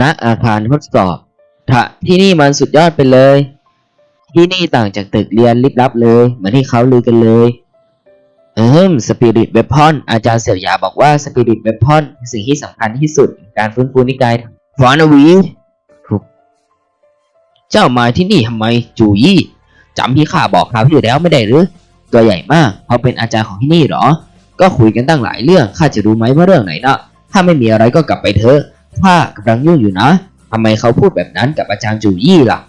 ณอาคารทดสอบทะที่นี่มันสุดยอดไปเลย ที่นี่ต่างจากตึกเรียนลิบลับเลยเหมือนที่เขาลือกันเลย เอิมสปิริตเวพอนอาจารย์เสี่ยวยาบอกว่าสปิริตเวพอนสิ่งที่สำคัญที่สุด การฟื้นฟูนิกายฟอนวีถูกเจ้ามาที่นี่ทำไมจูยี่จำที่ข้าบอกคราวที่แล้วไม่ได้หรือ ตัวใหญ่มากเขาเป็นอาจารย์ของที่นี่หรอ ก็คุยกันตั้งหลายเรื่องข้าจะรู้ไหมว่าเรื่องไหนนะถ้าไม่มีอะไรก็กลับไปเถอะ ข้ากำลังยุ่งอยู่นะทำไมเขาพูดแบบนั้นกับอาจารย์จูยี่ล่ะ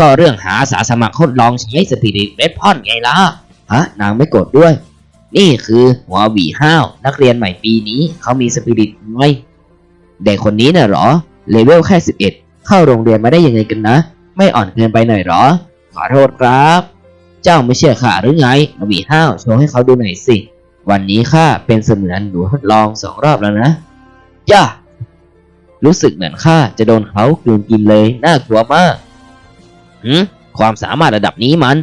ก็เรื่องหาอาสาสมัครทดลองใช้สปิริตเวพอนไงล่ะ ฮะ นางไม่โกรธด้วย นี่คือหัวหวีห้าว นักเรียนใหม่ปีนี้เขามีสปิริตน้อยเด็กคนนี้น่ะเหรอ เลเวลแค่ 11 เข้าโรงเรียนมาได้ยังไงกันนะ ไม่อ่อนเกินไปหน่อยเหรอ ขอโทษครับ เจ้าไม่เชื่อข้าหรือไงหวีห้าวโชว์ให้เขาดูหน่อยสิ วันนี้ข้าเป็นเสมือนหนูทดลองสองรอบแล้วนะย่า รู้สึกเหมือนข้าจะโดนเขากลืนกินเลย น่ากลัวมากหืมความสามารถระดับนี้มัน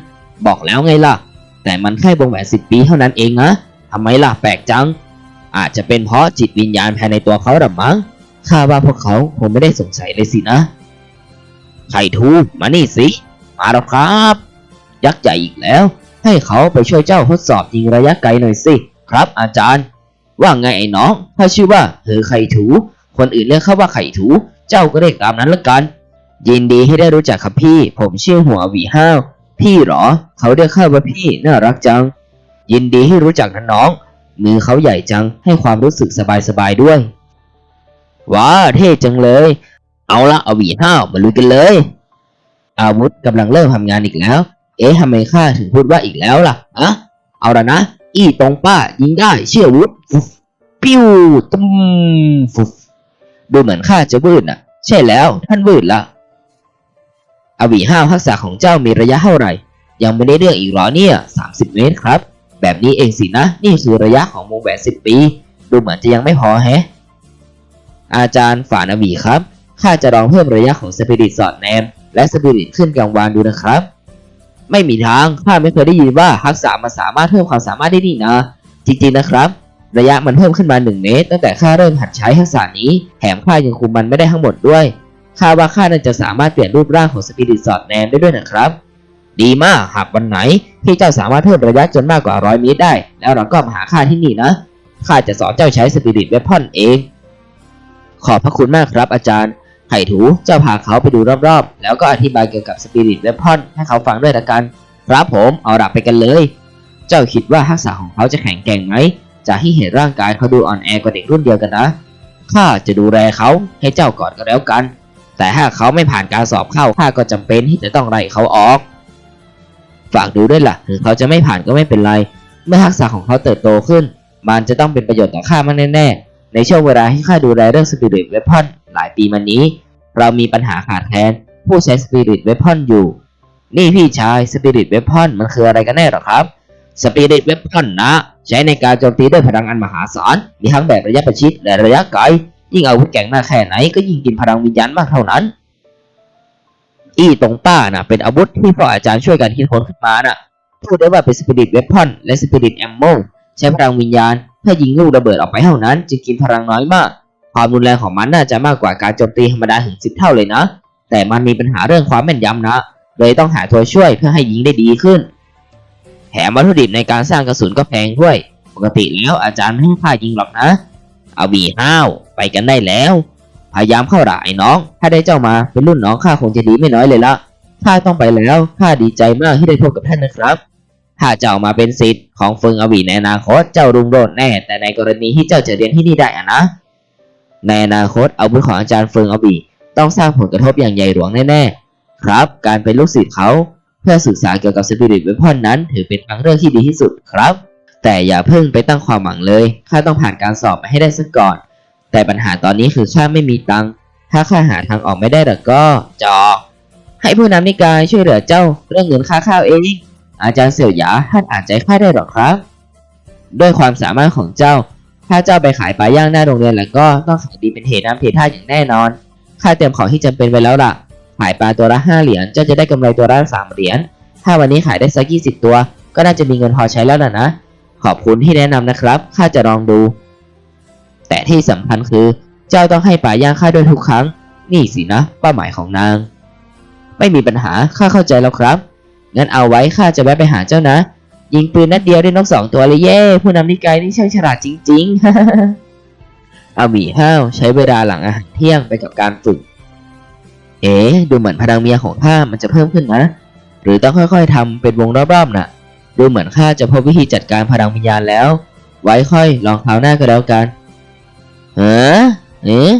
บอกแล้วไงล่ะ แต่มันแค่วงแหวนสิบปีเท่านั้นเองนะทำไมล่ะแปลกจัง อาจจะเป็นเพราะจิตวิญญาณภายในตัวเขาหรือมั้งข้าว่าพวกเขาคงไม่ได้สงสัยเลยสินะไข่ทูมานี่สิ มาแล้วครับ ยักษ์ใหญ่อีกแล้ว ให้เขาไปช่วยเจ้าทดสอบยิงระยะไกลหน่อยสิ ครับอาจารย์ ว่าไงไอ้น้องถ้าชื่อว่าเธอไข่ถู คนอื่นเรียกเขาว่าไข่ถู เจ้าก็เรียกตามนั้นละกัน ยินดีที่ได้รู้จักครับพี่ ผมชื่อหัวหวีห้าว พี่หรอ เขาเรียกข้าว่าพี่ น่ารักจัง ยินดีที่รู้จักนะน้อง มือเขาใหญ่จัง ให้ความรู้สึกสบายๆด้วย ว้า เท่จังเลย เอาละเอาวีห้าว มาลุยกันเลย อาวุธกำลังเริ่มทำงานอีกแล้ว เอ๊ะทำไมข้าถึงพูดว่าอีกแล้วล่ะอะเอาละนะ อีตรงป้ายิงได้ เชื่อวุธฟุบปิ้วตุ้มฟุบ ดูเหมือนข้าจะวืดน่ะ ใช่แล้ว ท่านวืดละอวีห้าวทักษะของเจ้ามีระยะเท่าไหร่ ยังไม่ได้เรื่องอีกหรอเนี่ย30เมตรครับ แบบนี้เองสินะ นี่คือระยะของวงแหวน10ปี ดูเหมือนจะยังไม่พอแฮะ อาจารย์ฝานอวีครับ ข้าจะลองเพิ่มระยะของสปิริตสอดแนมและสปิริตขึ้นกลางวานดูนะครับ ไม่มีทาง ข้าไม่เคยได้ยินว่าทักษะมันสามารถเพิ่มความสามารถได้นี่นะ จริงๆนะครับ ระยะมันเพิ่มขึ้นมา 1 เมตร ตั้งแต่ข้าเริ่มหัดใช้ทักษะนี้ แถมข้ายังคุมมันไม่ได้ทั้งหมดด้วยข้าว่าข้าน่าจะสามารถเปลี่ยนรูปร่างของสปิริตสอดแนมได้ด้วยนะครับ ดีมากหากวันไหนที่เจ้าสามารถเพิ่มระยะจนมากกว่าร้อยเมตรได้ แล้วเราก็มาหาข้าที่นี่นะข้าจะสอนเจ้าใช้สปิริตเวพอนเอง ขอบพระคุณมากครับอาจารย์ไข่ถูเจ้าพาเขาไปดูรอบๆ แล้วก็อธิบายเกี่ยวกับสปิริตเวพอนให้เขาฟังด้วยละกัน ครับผมเอาดับไปกันเลย เจ้าคิดว่าทักษะของเขาจะแข็งแกร่งไหม จะให้เห็นร่างกายเขาดูอ่อนแอกว่าเด็กรุ่นเดียวกันนะ ข้าจะดูแลเขาให้เจ้าก่อนก็แล้วกัน แต่ถ้าเขาไม่ผ่านการสอบเข้าข้าก็จำเป็นที่จะต้องไล่เขาออก ฝากดูด้วยล่ะ ถึงเขาจะไม่ผ่านก็ไม่เป็นไร เมื่อทักษะของเขาเติบโตขึ้น มันจะต้องเป็นประโยชน์ต่อข้ามากแน่ๆ ในช่วงเวลาที่ข้าดูแลเรื่องสปิริตเวพอนหลายปีมานี้ เรามีปัญหาขาดแคลนผู้ใช้สปิริตเวพอนอยู่ นี่พี่ชายสปิริตเวพอนมันคืออะไรกันแน่หรอครับสปิริตเวพอนนะ ใช้ในการโจมตีด้วยพลังอันมหาศาล มีทั้งแบบระยะประชิดและระยะไกล ยิ่งอาวุธแกร่งมาแค่ไหนก็ยิ่งกินพลังวิญญาณมากเท่านั้น อีตรงป้าน่ะเป็นอาวุธที่พ่ออาจารย์ช่วยกันคิดค้นขึ้นมาน่ะพูดได้ว่าเป็นสปิริตเวพอนและสปิริตแอมโมใช้พลังวิญญาณเพื่อยิงลูกระเบิดออกไปเท่านั้น จึงกินพลังน้อยมาก ความรุนแรงของมันน่าจะมากกว่าการโจมตีธรรมดาถึงสิบเท่าเลยนะ แต่มันมีปัญหาเรื่องความแม่นยำนะ เลยต้องหาตัวช่วยเพื่อให้ยิงได้ดีขึ้น มวัตถุดิบในการสร้างกระสุนก็แพงด้วย ปกติแล้วอาจารย์ไม่ให้ข้ายิงหรอกนะ เอาบีห้าวไปกันได้แล้ว พยายามเข้าด่าไอ้น้อง ถ้าได้เจ้ามาเป็นรุ่นน้องข้าคงจะดีไม่น้อยเลยละข้าต้องไปแล้วข้าดีใจมากที่ได้พบกับท่านนะครับถ้าเจ้ามาเป็นศิษย์ของเฟิงอวีในอนาคตเจ้ารุ่งโรจน์แน่ แต่ในกรณีที่เจ้าจะเรียนที่นี่ได้อะนะ ในอนาคตอาวุธของอาจารย์เฟิงอวีต้องสร้างผลกระทบอย่างใหญ่หลวงแน่ๆครับ การเป็นลูกศิษย์เขา พื่อศึกษาเกี่ยวกับสปิริตเวพอนนั้นถือเป็นทางเลือกที่ดีที่สุดครับ แต่อย่าเพิ่งไปตั้งความหวังเลย ข้าต้องผ่านการสอบมาให้ได้ซะก่อน แต่ปัญหาตอนนี้คือข้าไม่มีตังค์ ถ้าข้าหาทางออกไม่ได้แล้วก็จอกให้ผู้นำนิกายช่วยเหลือเจ้าเรื่องเงินค่าข้าวเอง อาจารย์เสี่ยวหยาท่านอ่านใจข้าได้หรอครับ ด้วยความสามารถของเจ้า ถ้าเจ้าไปขายปลาย่างหน้าโรงเรียนแล้วก็ต้องขายดีเป็นเทน้ำเทท่าอย่างแน่นอน ข้าเตรียมของที่จำเป็นไว้แล้วล่ะ ขายปลาตัวละห้าเหรียญเจ้าจะได้กำไรตัวละสามเหรียญ ถ้าวันนี้ขายได้สักยี่สิบตัว ก็น่าจะมีเงินพอใช้แล้วนะนะ ขอบคุณที่แนะนำนะครับ ข้าจะลองดู แต่ที่สำคัญคือ เจ้าต้องให้ป่าย่างข้าด้วยทุกครั้ง นี่สินะ เป้าหมายของนาง ไม่มีปัญหา ข้าเข้าใจแล้วครับ งั้นเอาไว้ข้าจะแวะไปหาเจ้านะ ยิงปืนนัดเดียวได้นกสองตัวเลยเย่ ผู้นำนิกายนี่ช่างฉลาดจริง ๆ เอาหมีห้าวใช้เวลาหลังอาหารเที่ยงไปกับการฝึก เอ๋ดูเหมือนพลังเมียของข้ามันจะเพิ่มขึ้นนะ หรือต้องค่อยๆทำเป็นวงรอบๆน่ะ ดูเหมือนข้าจะพบวิธีจัดการพลังวิญญาณแล้ว ไว้ค่อยลองคราวหน้าก็แล้วกัน เออเอ๊ะ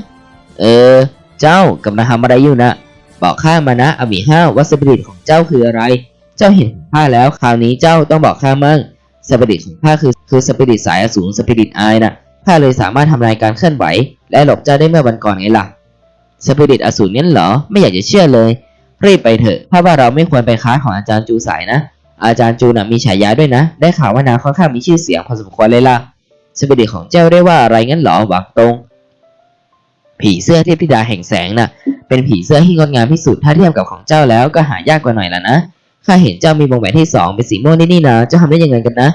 เออ เจ้ากำลังทำอะไรอยู่นะบอกข้ามานะอมีห้าวว่าสปิริตของเจ้าคืออะไร เจ้าเห็นข้าแล้วคราวนี้เจ้าต้องบอกข้ามั่งสปิริตของข้าคือคือสปิริตสายอสูรสปิริตอายน่ะข้าเลยสามารถทำลายการเคลื่อนไหว และหลบเจ้าได้เมื่อวันก่อนไงล่ะ สปิริตอสูรงั้นเหรอ ไม่อยากจะเชื่อเลย รีบไปเถอะเพราะว่าเราไม่ควรไปค้าของอาจารย์จูสายนะ อาจารย์จูน่ะมีฉายาด้วยนะ ได้ข่าวว่านางค่อนข้างมีชื่อเสียงพอสมควรเลยล่ะสปิริตของเจ้าได้ว่าอะไรงั้นเหรอหวังตรง ผีเสื้อเทพธิดาแห่งแสงน่ะ เป็นผีเสื้อที่งดงามที่สุดถ้าเทียบกับของเจ้าแล้วก็หายากกว่าหน่อยละนะข้าเห็นเจ้ามีวงแหวนที่สองเป็นสีม่วงนี่นี่นะเจ้าทำได้ยังไงกันนะ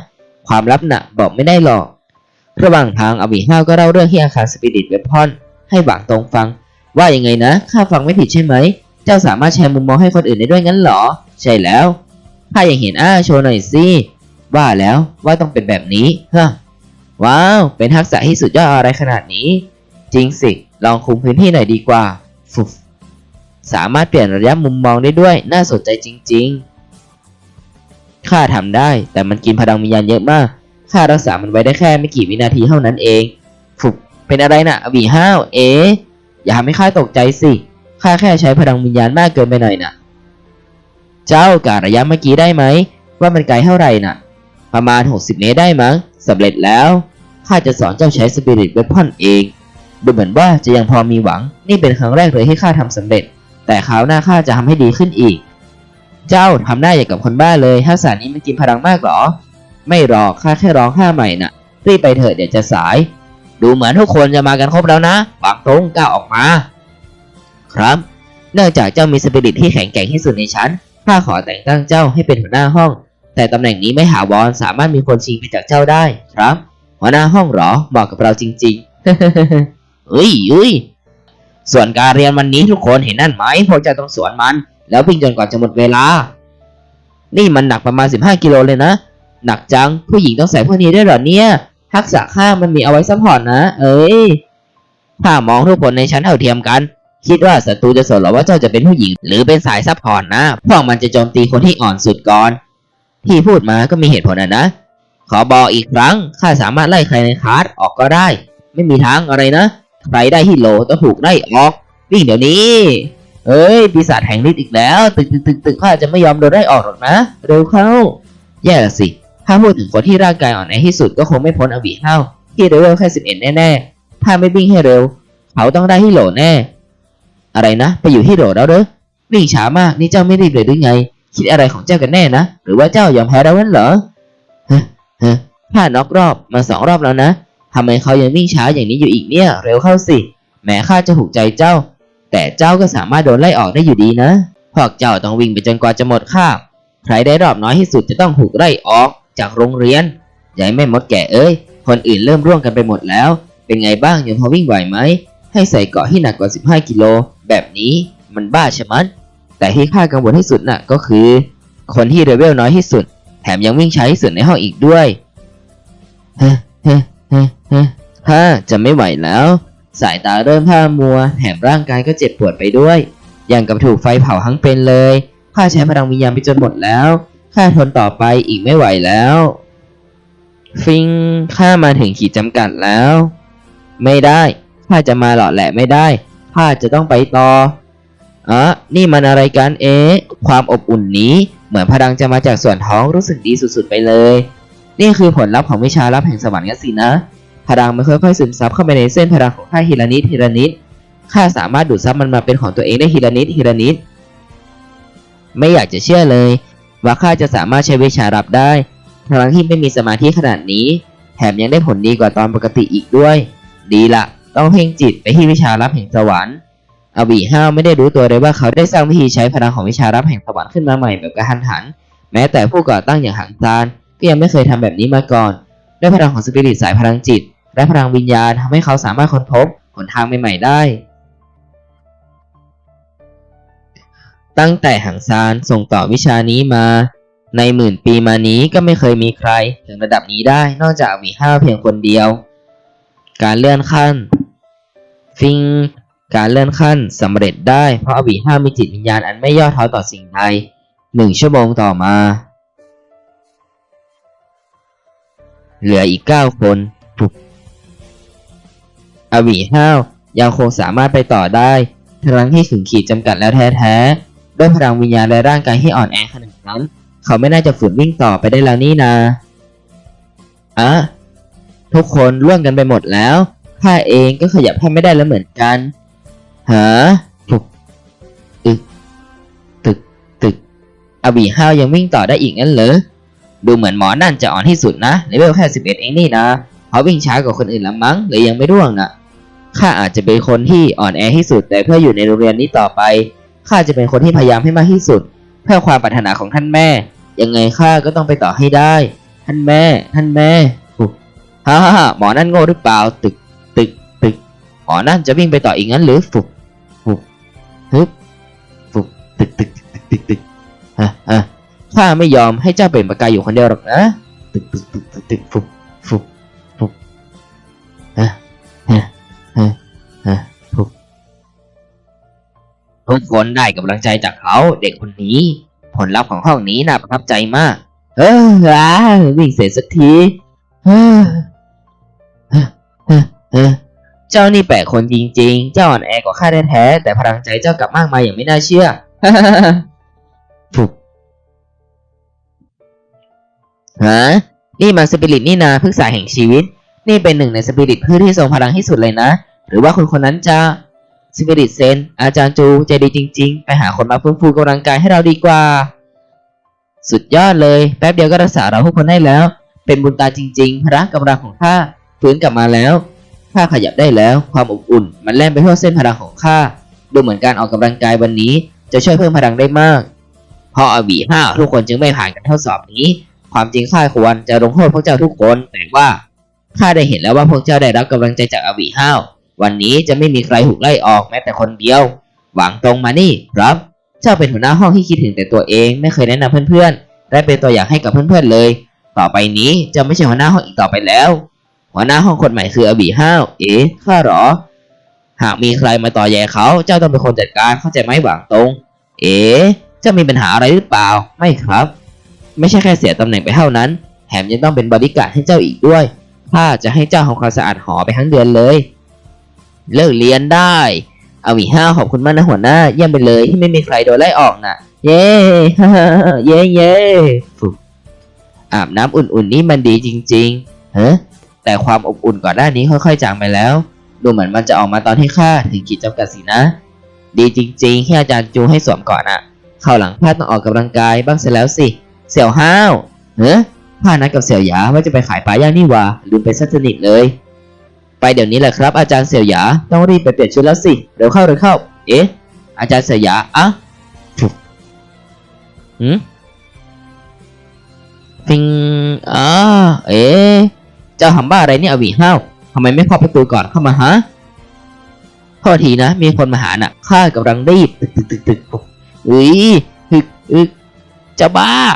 ความลับน่ะ บอกไม่ได้หรอก ระหว่างทางอวีห้าวก็เล่าเรื่องที่อาคารสปิริตเวพอนให้หวังตรงฟัง ว่ายังไงนะข้าฟังไม่ผิดใช่ไหม เจ้าสามารถแชร์มุมมองให้คนอื่นได้ด้วยงั้นเหรอ ใช่แล้วข้าอยากเห็นอ้าโชว์หน่อยสิว่าแล้วว่าต้องเป็นแบบนี้ฮะว้าว เป็นทักษะที่สุดยอดอะไรขนาดนี้ จริงสิ ลองคุมพื้นที่หน่อยดีกว่าฟุสามารถเปลี่ยนระยะมุมมองได้ด้วย น่าสนใจจริง ๆ ข้าทำได้ แต่มันกินพลังวิญญาณเยอะมาก ข้ารักษามันไว้ได้แค่ไม่กี่วินาทีเท่านั้นเองฟุบเป็นอะไรนะ่ะอวีห้าว เอ๊ อย่าทำให้ข้าตกใจสิข้าแค่ใช้พลังวิญญาณมากเกินไปหน่อยน่ะเจ้ากะระยะเมื่อกี้ได้ไหม ว่ามันไกลเท่าไหร่น่ะ ประมาณ 60 เมตรได้มั้งสำเร็จแล้วข้าจะสอนเจ้าใช้สปิริตเวพอนเอง ดูเหมือนว่าจะยังพอมีหวัง นี่เป็นครั้งแรกเลยที่ข้าทำสำเร็จ แต่คราวหน้าข้าจะทำให้ดีขึ้นอีก เจ้าทำหน้าอย่างกับคนบ้าเลยทักษะนี้มันกินพลังมากเหรอ ไม่หรอกข้าแค่ร้องห้าใหม่น่ะ รีบไปเถอะเดี๋ยวจะสาย ดูเหมือนทุกคนจะมากันครบแล้วนะบางตรงก้าวออกมา ครับ เนื่องจากเจ้ามีสปิริตที่แข็งแกร่งที่สุดในชั้นข้าขอแต่งตั้งเจ้าให้เป็นหัวหน้าห้อง แต่ตำแหน่งนี้ไม่หาวรสามารถมีคนชิงไปจากเจ้าได้ครับ หัวหน้าห้องเหรอเหมาะกับเราจริงๆเอ้ยเอ้ยส่วนการเรียนวันนี้ทุกคนเห็นนั่นไหมพวกเจ้าต้องสวนมัน แล้ววิ่งจนกว่าจะหมดเวลา นี่มันหนักประมาณ 15 กิโลเลยนะ หนักจังผู้หญิงต้องใส่พวกนี้ได้วยหรอเนี่ย ทักษะข้ามันมีเอาไว้ซัพพอร์ตนะ เอ้ยถ้ามองทุกคนในชั้นเท่าเทียมกัน คิดว่าศัตรูจะสนหรอว่าเจ้าจะเป็นผู้หญิง หรือเป็นสายซัพพอร์ตนะพวกมันจะโจมตีคนที่อ่อนสุดก่อน ที่พูดมาก็มีเหตุผลนะนะ ขอบอกอีกครั้งข้าสามารถไล่ใครในคลาสออกก็ได้ ไม่มีทางอะไรนะ ใครได้ฮิโลต้องถูกไล่ออก วิ่งเดี๋ยวนี้ เอ้ยปีศาจแห่งฤทธิ์อีกแล้ว ตึกตึกตึกตึกข้าจะไม่ยอมโดนไล่ออกหรอกนะ เร็วเข้า แย่สิ ถ้าพูดถึงคนที่ร่างกายอ่อนแอที่สุดก็คงไม่พ้นอวีเท่าที่เลเวลแค่สิบเอ็ดแน่ๆ ถ้าไม่วิ่งให้เร็ว เขาต้องได้ฮิโลแน่ อะไรนะ ไปอยู่ฮิโลแล้วเด้อวิ่งช้ามากนี่เจ้าไม่รีบเลยหรือไง คิดอะไรของเจ้ากันแน่นะ หรือว่าเจ้ายอมแพ้แล้วนั่นเหรอเฮ้เฮ้ข้าน็อกรอบมาสองรอบแล้วนะทำไมเขายังวิ่งช้าอย่างนี้อยู่อีกเนี่ย เร็วเข้าสิ แม้ข้าจะถูกใจเจ้า แต่เจ้าก็สามารถโดนไล่ออกได้อยู่ดีนะพวกเจ้าต้องวิ่งไปจนกว่าจะหมดคาบใครได้รอบน้อยที่สุดจะต้องถูกไล่ออก จากโรงเรียนใหญ่ไม่มดแก่เอ้ย คนอื่นเริ่มร่วงกันไปหมดแล้ว เป็นไงบ้างยังพอวิ่งไหวไหม ให้ใส่เกาะที่หนักกว่า 15 กิโล แบบนี้มันบ้าใช่ไหมยแต่ที่ข้ากังวลที่สุดน่ะก็คือ คนที่เลเวลน้อยที่สุด แถมยังวิ่งช้าที่สุดในห้องอีกด้วยเฮ้เฮ้เฮ้เฮ้ข้าจะไม่ไหวแล้ว สายตาเริ่มพร่ามัว แถมร่างกายก็เจ็บปวดไปด้วย อย่างกับถูกไฟเผาทั้งเป็นเลยข้าใช้พลังวิญญาณไปจนหมดแล้ว ข้าทนต่อไปอีกไม่ไหวแล้ว ฟิงข้ามาถึงขีดจำกัดแล้ว ไม่ได้ข้าจะมาหล่อแหละไม่ได้ข้าจะต้องไปต่ออ๋อนี่มันอะไรกันเอ๊ะความอบอุ่นนี้เหมือนพลังจะมาจากส่วนท้องรู้สึกดีสุดๆไปเลย นี่คือผลลัพธ์ของวิชาลับแห่งสวรรค์กันสินะพลังมันค่อยๆซึมซับเข้าไปในเส้นพลังของข้าทีละนิดทีละนิดข้าสามารถดูดซับมันมาเป็นของตัวเองได้ทีละนิดทีละนิดไม่อยากจะเชื่อเลย ว่าข้าจะสามารถใช้วิชารับได้ ทั้งที่ไม่มีสมาธิขนาดนี้ แถมยังได้ผลดีกว่าตอนปกติอีกด้วย ดีละ ต้องเพ่งจิตไปที่วิชารับแห่งสวรรค์อวีห้าวไม่ได้รู้ตัวเลยว่าเขาได้สร้างวิธีใช้พลังของวิชารับแห่งสวรรค์ขึ้นมาใหม่แบบกระทันหัน แม้แต่ผู้ก่อตั้งอย่างหังซานก็ยังไม่เคยทำแบบนี้มาก่อน ด้วยพลังของสปิริตสายพลังจิต และพลังวิญญาณทำให้เขาสามารถค้นพบหนทางใหม่ๆได้ ตั้งแต่หังซานส่งต่อวิชานี้มา ในหมื่นปีมานี้ก็ไม่เคยมีใครถึงระดับนี้ได้นอกจากอวีห้าเพียงคนเดียว การเลื่อนขั้น ฟิง การเลื่อนขั้นสำเร็จได้เพราะอวีห้ามีจิตวิญญาณอันไม่ย่อท้อต่อสิ่งใดหนึ่งชั่วโมงต่อมา เหลืออีกเก้าคนอวีห้าวยังคงสามารถไปต่อได้ทั้งที่ถึงขีดจำกัดแล้วแท้ๆ ด้วยพลังวิญญาณและร่างกายที่อ่อนแอขนาดนั้น เขาไม่น่าจะฝืนวิ่งต่อไปได้แล้วนี่นาอะทุกคนล่วงกันไปหมดแล้วข้าเองก็ขยับแทบไม่ได้แล้วเหมือนกันฮะปุกตึกตึกตึกอบีห้าวยังวิ่งต่อได้อีกงั้นเหรอดูเหมือนหมอนั่นจะอ่อนที่สุดนะเลเวลแค่สิบเอ็ดเองนี่นะเขาวิ่งช้ากว่าคนอื่นละมั้งเลยยังไม่ร่วงนะข้าอาจจะเป็นคนที่อ่อนแอที่สุดแต่เพื่ออยู่ในโรงเรียนนี้ต่อไป ข้าจะเป็นคนที่พยายามให้มากที่สุด เพื่อความปรารถนาของท่านแม่ ยังไงข้าก็ต้องไปต่อให้ได้ ท่านแม่ ท่านแม่ฮ่าฮ่าฮ่าหมอนั่นโง่หรือเปล่า ตึก ตึก ตึก หมอนั่นจะวิ่งไปต่ออีกงั้นหรือฟุบฟุบฮึบฟุบตึกตึกตึกตึกตึกฮะฮะข้าไม่ยอมให้เจ้าเป็นประกายอยู่คนเดียวหรอกนะ ตึกตึกตึกตึกตึกฟุบฟุบฟุบฮะฮะฮะ ทุกคนได้กำลังใจจากเขาเด็กคนนี้ ผลลัพธ์ของห้องนี้น่าประทับใจมาก เอออ่าวิ่งเสร็จสักทีเฮ้อเฮ้อเฮ้อเฮ้อเจ้านี่แปลกคนจริง ๆ เจ้าอ่อนแอกว่าข้าแท้ๆแต่พลังใจเจ้ากลับมากมายอย่างไม่น่าเชื่อฟุบฮะนี่มันสปิริตนี่นาพฤกษาแห่งชีวิต นี่เป็นหนึ่งในสปิริตพืชที่ทรงพลังที่สุดเลยนะ หรือว่าคนคนนั้นจะ สปิริตเซนอาจารย์จูใจดีจริง ๆ ไปหาคนมาฟื้นฟูกำลังกายให้เราดีกว่า สุดยอดเลย แป๊บเดียวก็รักษาเราทุกคนได้แล้ว เป็นบุญตาจริงๆพระกำลังของข้าฟื้นกลับมาแล้วข้าขยับได้แล้ว ความอบอุ่น มันแล่นไปทั่วเส้นพลังของข้าดูเหมือนการออกกำลังกายวันนี้ จะช่วยเพิ่มพลังได้มากเพราะอวีห้าทุกคนจึงไม่ผ่านการทดสอบนี้ ความจริงข้าควรจะลงโทษพวกเจ้าทุกคนแต่ว่าข้าได้เห็นแล้วว่าพวกเจ้าได้รับกำลังใจจากอวีห้า วันนี้จะไม่มีใครถูกไล่ออกแม้แต่คนเดียว หวังตรงมานี่ครับ เจ้าเป็นหัวหน้าห้องที่คิดถึงแต่ตัวเองไม่เคยแนะนำเพื่อนๆและเป็นตัวอย่างให้กับเพื่อนๆเลย ต่อไปนี้เจะไม่ใช่หัวหน้าห้องอีกต่อไปแล้ว หัวหน้าห้องคนใหม่คืออบีห้าวเอ๊ะข้าหรอ หากมีใครมาต่อแย่เขาเจ้าต้องเป็นคนจัดการเข้าใจไหมหวังตรง เอ๊ะเจ้ามีปัญหาอะไรหรือเปล่าไม่ครับ ไม่ใช่แค่เสียตำแหน่งไปเท่านั้นแถมยังต้องเป็นบริการดให้เจ้าอีกด้วยข้าจะให้เจ้าทำความสะอาดหอไปทั้งเดือนเลย เลิกเรียนได้เอาวีห้าขอบคุณมากนะหัวหน้าเยี่ยมไปเลยที่ไม่มีใครโดนไล่ออกน่ะ เย้เย้เย้ฟุอาบน้ำอุ่นๆนี่มันดีจริงๆเฮ้แต่ความอบอุ่นก่อนหน้านี้ค่อยๆจางไปแล้ว ดูเหมือนมันจะออกมาตอนที่ข้าถึงขีดจำกัดสินะ ดีจริงๆที่อาจารย์จูให้สวมก่อนอะเข้าหลังพลาดต้องออกกำลังกายบ้างเสียแล้วสิ เสี่ยวห้าวเฮ้พลาดนัดกับเสี่ยวหยาว่าจะไปขายปลาย่างนี่ว่าลืมไปซะสนิทเลย ไปเดี๋ยวนี้แหละครับอาจารย์เสี่ยวหยาต้องรีบไปเปลี่ยนชุดแล้วสิเร็วเข้าเร็วเข้า เอ๊ะ อาจารย์เสี่ยวหยาอะฟุบหืมฟิงอ่าเอ๊ะเจ้าทำบ้าอะไรเนี่ยอวีห้าวทำไมไม่เคาะประตูก่อนเข้ามาฮะโทษทีนะ มีคนมาหาน่ะข้ากำลังรีบตึกตึกตึกตึกปุ๊บอุ้ยฮึกอึกจะบ้า